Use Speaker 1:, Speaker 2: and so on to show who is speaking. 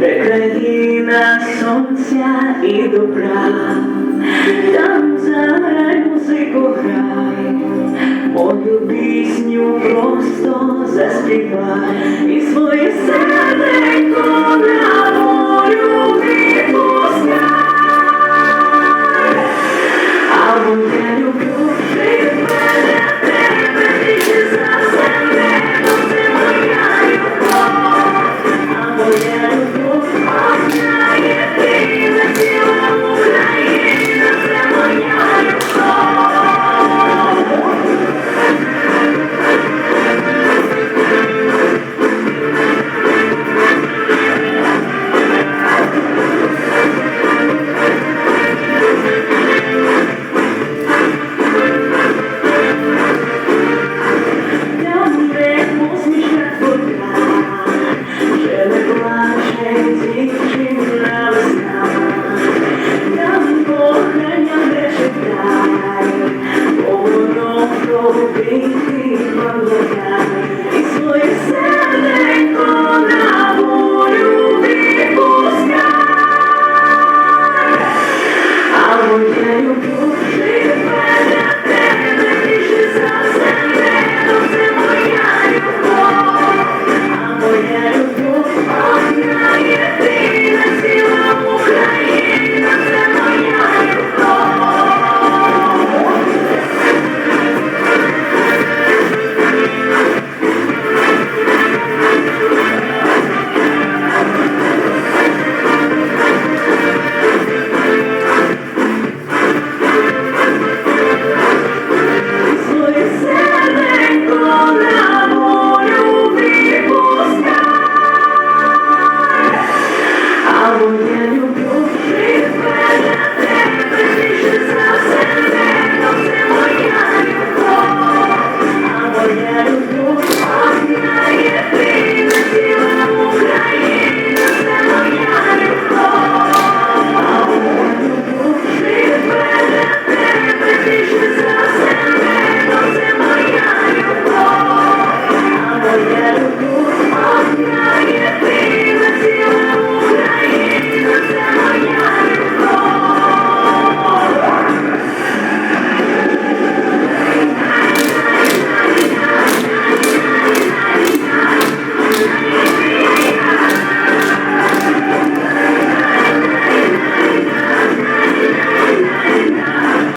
Speaker 1: де країна сонця і добра, там заграй музику грай, мою пісню просто заспівай. Thank you.